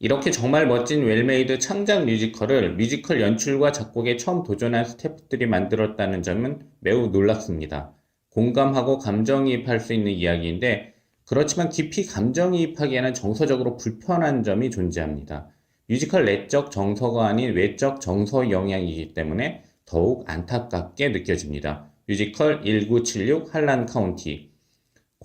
이렇게 정말 멋진 웰메이드 창작 뮤지컬을 뮤지컬 연출과 작곡에 처음 도전한 스태프들이 만들었다는 점은 매우 놀랍습니다. 공감하고 감정이입할 수 있는 이야기인데 그렇지만 깊이 감정이입하기에는 정서적으로 불편한 점이 존재합니다. 뮤지컬 내적 정서가 아닌 외적 정서 영향이기 때문에 더욱 안타깝게 느껴집니다. 뮤지컬 1976 한란 카운티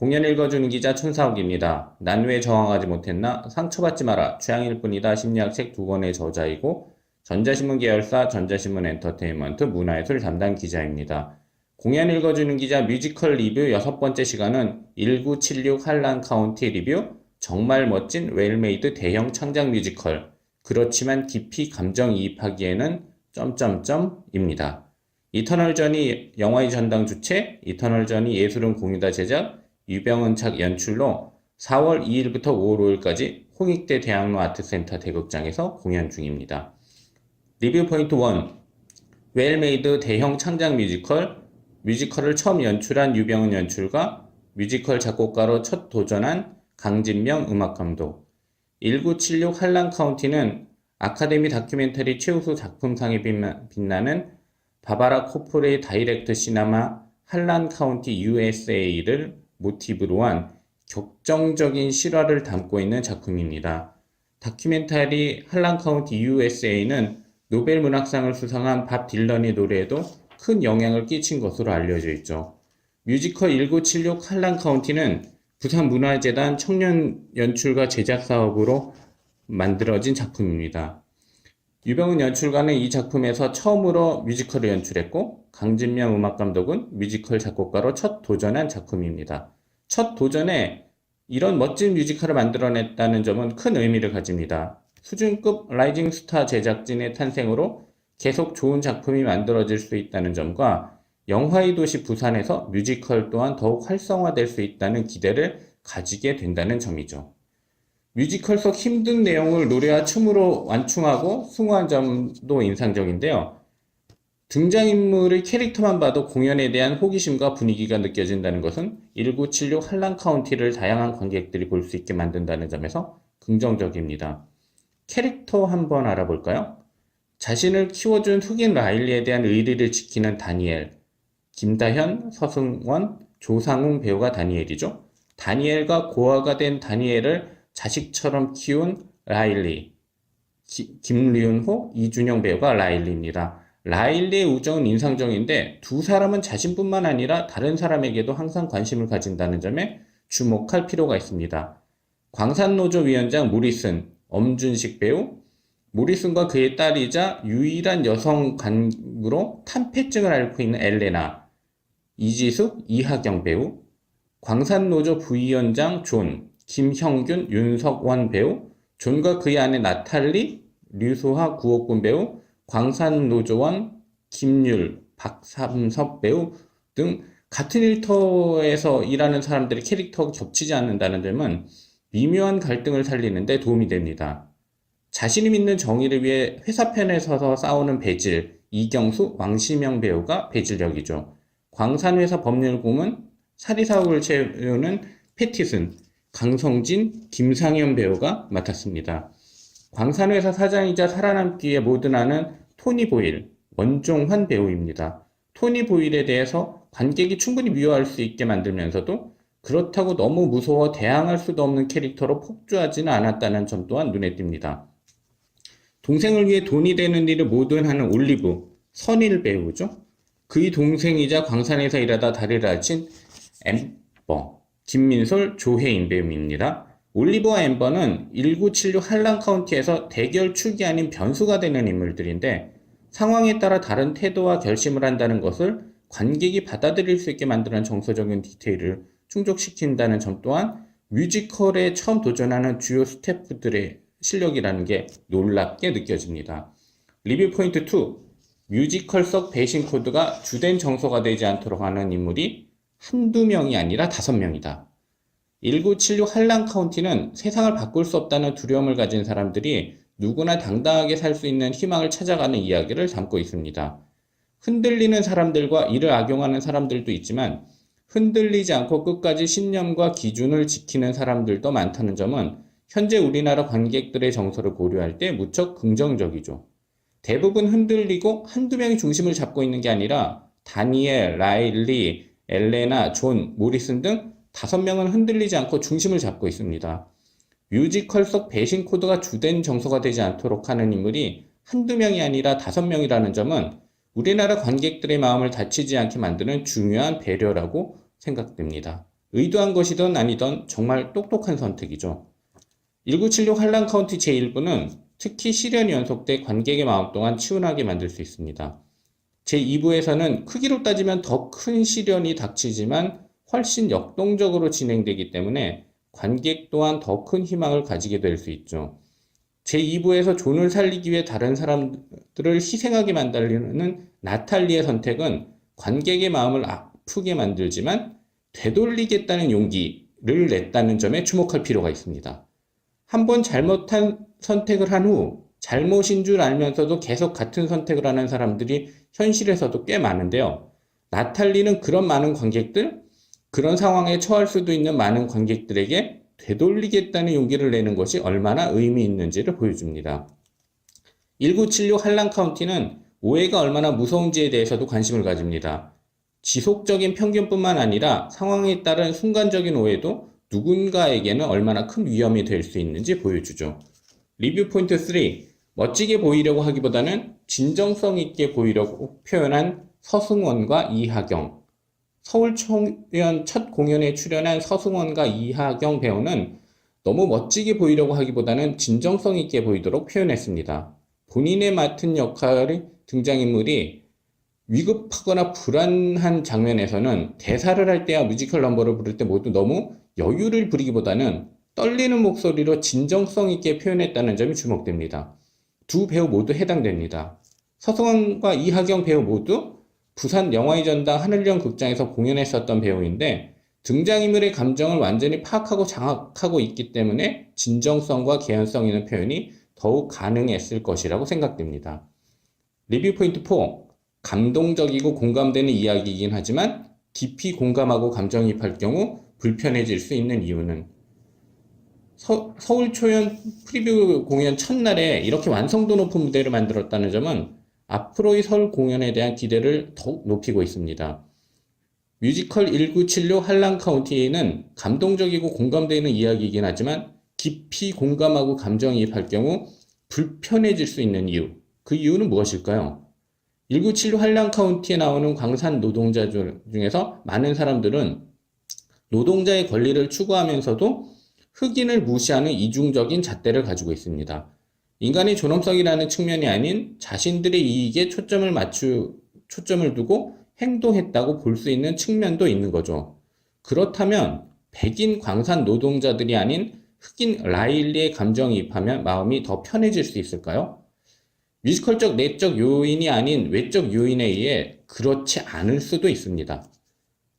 공연 읽어주는 기자 춘사옥입니다. 난 왜 저항하지 못했나? 상처받지 마라. 취향일 뿐이다. 심리학 책 두 권의 저자이고 전자신문 계열사 전자신문 엔터테인먼트 문화예술 담당 기자입니다. 공연 읽어주는 기자 뮤지컬 리뷰 여섯 번째 시간은 1976 한란 카운티 리뷰 정말 멋진 웰메이드 대형 창작 뮤지컬 그렇지만 깊이 감정이입하기에는 점점점입니다. 이터널 전이 영화의 전당 주최, 이터널 전이 예술은 공유다 제작, 유병은 착 연출로 4월 2일부터 5월 5일까지 홍익대 대학로 아트센터 대극장에서 공연 중입니다. 리뷰 포인트 1. 웰메이드 대형 창작 뮤지컬, 뮤지컬을 처음 연출한 유병은 연출가, 뮤지컬 작곡가로 첫 도전한 강진명 음악감독. 1976 한란 카운티는 아카데미 다큐멘터리 최우수 작품상에 빛나- 빛나는 바바라 코프레의 다이렉트 시네마 한란 카운티 USA를 모티브로 한 격정적인 실화를 담고 있는 작품입니다. 다큐멘터리 한란 카운티 USA는 노벨 문학상을 수상한 밥 딜런의 노래에도 큰 영향을 끼친 것으로 알려져 있죠. 뮤지컬 1976 한란 카운티는 부산 문화재단 청년 연출가 제작 사업으로 만들어진 작품입니다. 유병훈 연출가는 이 작품에서 처음으로 뮤지컬을 연출했고 강진명 음악감독은 뮤지컬 작곡가로 첫 도전한 작품입니다. 첫 도전에 이런 멋진 뮤지컬을 만들어냈다는 점은 큰 의미를 가집니다. 수준급 라이징 스타 제작진의 탄생으로 계속 좋은 작품이 만들어질 수 있다는 점과 영화의 도시 부산에서 뮤지컬 또한 더욱 활성화될 수 있다는 기대를 가지게 된다는 점이죠. 뮤지컬 속 힘든 내용을 노래와 춤으로 완충하고 승화한 점도 인상적인데요. 등장인물의 캐릭터만 봐도 공연에 대한 호기심과 분위기가 느껴진다는 것은 1976 한란 카운티를 다양한 관객들이 볼 수 있게 만든다는 점에서 긍정적입니다. 캐릭터 한번 알아볼까요? 자신을 키워준 흑인 라일리에 대한 의리를 지키는 다니엘, 김다현, 서승원, 조상웅 배우가 다니엘이죠. 다니엘과 고아가 된 다니엘을 자식처럼 키운 라일리, 기- 김리훈호, 이준영 배우가 라일리입니다. 라일리의 우정은 인상적인데 두 사람은 자신뿐만 아니라 다른 사람에게도 항상 관심을 가진다는 점에 주목할 필요가 있습니다. 광산노조 위원장 모리슨, 엄준식 배우, 모리슨과 그의 딸이자 유일한 여성 간부로 탄폐증을 앓고 있는 엘레나, 이지숙, 이하경 배우, 광산노조 부위원장 존, 김형균, 윤석원 배우, 존과 그의 아내 나탈리, 류소하, 구옥군 배우, 광산노조원, 김율, 박삼섭 배우 등 같은 일터에서 일하는 사람들의 캐릭터가 겹치지 않는다는 점은 미묘한 갈등을 살리는데 도움이 됩니다. 자신이 믿는 정의를 위해 회사 편에 서서 싸우는 배질, 이경수, 왕시명 배우가 배질력이죠. 광산회사 법률고문, 사리사옥을 채우는 패티슨, 강성진, 김상현 배우가 맡았습니다. 광산회사 사장이자 살아남기 위해 모든 하는 토니 보일, 원종환 배우입니다. 토니 보일에 대해서 관객이 충분히 미워할 수 있게 만들면서도 그렇다고 너무 무서워 대항할 수도 없는 캐릭터로 폭주하지는 않았다는 점 또한 눈에 띕니다. 동생을 위해 돈이 되는 일을 모든 하는 올리브, 선일 배우죠. 그의 동생이자 광산에서 일하다 다리를 다친 엠버, 김민솔, 조혜인 배우입니다. 올리버와 엠버는 1976 한란 카운티에서 대결 축이 아닌 변수가 되는 인물들인데 상황에 따라 다른 태도와 결심을 한다는 것을 관객이 받아들일 수 있게 만드는 정서적인 디테일을 충족시킨다는 점 또한 뮤지컬에 처음 도전하는 주요 스태프들의 실력이라는 게 놀랍게 느껴집니다. 리뷰 포인트 2. 뮤지컬 속 배신 코드가 주된 정서가 되지 않도록 하는 인물이 한두 명이 아니라 다섯 명이다. 1976 한란 카운티는 세상을 바꿀 수 없다는 두려움을 가진 사람들이 누구나 당당하게 살 수 있는 희망을 찾아가는 이야기를 담고 있습니다. 흔들리는 사람들과 이를 악용하는 사람들도 있지만 흔들리지 않고 끝까지 신념과 기준을 지키는 사람들도 많다는 점은 현재 우리나라 관객들의 정서를 고려할 때 무척 긍정적이죠. 대부분 흔들리고 한두 명이 중심을 잡고 있는 게 아니라 다니엘, 라일리, 엘레나, 존, 모리슨 등 다섯 명은 흔들리지 않고 중심을 잡고 있습니다. 뮤지컬 속 배신 코드가 주된 정서가 되지 않도록 하는 인물이 한두 명이 아니라 다섯 명이라는 점은 우리나라 관객들의 마음을 다치지 않게 만드는 중요한 배려라고 생각됩니다. 의도한 것이든 아니든 정말 똑똑한 선택이죠. 1976 한란 카운티 제1부는 특히 시련이 연속돼 관객의 마음 동안 치운하게 만들 수 있습니다. 제2부에서는 크기로 따지면 더 큰 시련이 닥치지만 훨씬 역동적으로 진행되기 때문에 관객 또한 더 큰 희망을 가지게 될 수 있죠. 제2부에서 존을 살리기 위해 다른 사람들을 희생하게 만들려는 나탈리의 선택은 관객의 마음을 아프게 만들지만 되돌리겠다는 용기를 냈다는 점에 주목할 필요가 있습니다. 한 번 잘못한 선택을 한 후 잘못인 줄 알면서도 계속 같은 선택을 하는 사람들이 현실에서도 꽤 많은데요. 나탈리는 그런 많은 관객들, 그런 상황에 처할 수도 있는 많은 관객들에게 되돌리겠다는 용기를 내는 것이 얼마나 의미 있는지를 보여줍니다. 1976 한란 카운티는 오해가 얼마나 무서운지에 대해서도 관심을 가집니다. 지속적인 편견뿐만 아니라 상황에 따른 순간적인 오해도 누군가에게는 얼마나 큰 위험이 될 수 있는지 보여주죠. 리뷰 포인트 3. 멋지게 보이려고 하기보다는 진정성 있게 보이려고 표현한 서승원과 이하경. 서울 초연 첫 공연에 출연한 서승원과 이하경 배우는 너무 멋지게 보이려고 하기보다는 진정성 있게 보이도록 표현했습니다. 본인의 맡은 역할의 등장인물이 위급하거나 불안한 장면에서는 대사를 할 때와 뮤지컬 넘버를 부를 때 모두 너무 여유를 부리기보다는 떨리는 목소리로 진정성 있게 표현했다는 점이 주목됩니다. 두 배우 모두 해당됩니다. 서승원과 이하경 배우 모두 부산 영화의 전당 하늘령 극장에서 공연했었던 배우인데 등장인물의 감정을 완전히 파악하고 장악하고 있기 때문에 진정성과 개연성 있는 표현이 더욱 가능했을 것이라고 생각됩니다. 리뷰 포인트 4. 감동적이고 공감되는 이야기이긴 하지만 깊이 공감하고 감정이입할 경우 불편해질 수 있는 이유는 서, 울 초연 프리뷰 공연 첫날에 이렇게 완성도 높은 무대를 만들었다는 점은 앞으로의 서울 공연에 대한 기대를 더욱 높이고 있습니다. 뮤지컬 1976 한란 카운티는 감동적이고 공감되는 이야기이긴 하지만 깊이 공감하고 감정이입할 경우 불편해질 수 있는 이유. 그 이유는 무엇일까요? 1976 한란 카운티에 나오는 광산 노동자 중에서 많은 사람들은 노동자의 권리를 추구하면서도 흑인을 무시하는 이중적인 잣대를 가지고 있습니다. 인간의 존엄성이라는 측면이 아닌 자신들의 이익에 초점을 맞추, 초점을 두고 행동했다고 볼 수 있는 측면도 있는 거죠. 그렇다면 백인 광산 노동자들이 아닌 흑인 라일리의 감정이입하면 마음이 더 편해질 수 있을까요? 뮤지컬적 내적 요인이 아닌 외적 요인에 의해 그렇지 않을 수도 있습니다.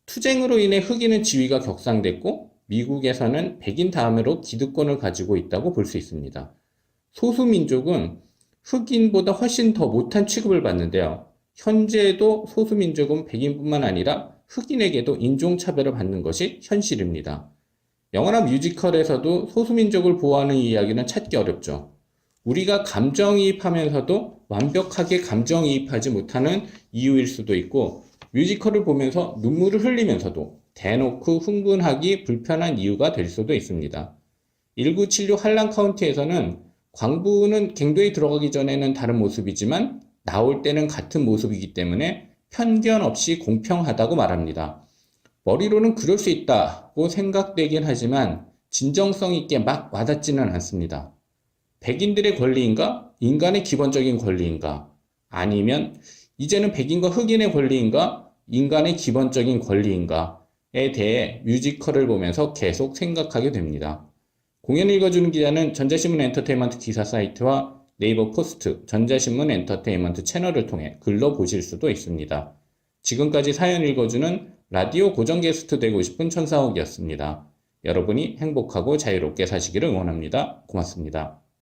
투쟁으로 인해 흑인은 지위가 격상됐고 미국에서는 백인 다음으로 기득권을 가지고 있다고 볼 수 있습니다. 소수민족은 흑인보다 훨씬 더 못한 취급을 받는데요. 현재도 소수민족은 백인뿐만 아니라 흑인에게도 인종차별을 받는 것이 현실입니다. 영화나 뮤지컬에서도 소수민족을 보호하는 이야기는 찾기 어렵죠. 우리가 감정이입하면서도 완벽하게 감정이입하지 못하는 이유일 수도 있고, 뮤지컬을 보면서 눈물을 흘리면서도 대놓고 흥분하기 불편한 이유가 될 수도 있습니다. 1976 한란 카운티에서는 광부는 갱도에 들어가기 전에는 다른 모습이지만 나올 때는 같은 모습이기 때문에 편견 없이 공평하다고 말합니다. 머리로는 그럴 수 있다고 생각되긴 하지만 진정성 있게 막 와닿지는 않습니다. 백인들의 권리인가? 인간의 기본적인 권리인가? 아니면 이제는 백인과 흑인의 권리인가? 인간의 기본적인 권리인가? 에 대해 뮤지컬을 보면서 계속 생각하게 됩니다. 공연 읽어주는 기자는 전자신문 엔터테인먼트 기사 사이트와 네이버 포스트, 전자신문 엔터테인먼트 채널을 통해 글로 보실 수도 있습니다. 지금까지 사연 읽어주는 라디오 고정 게스트 되고 싶은 천사옥이었습니다. 여러분이 행복하고 자유롭게 사시기를 응원합니다. 고맙습니다.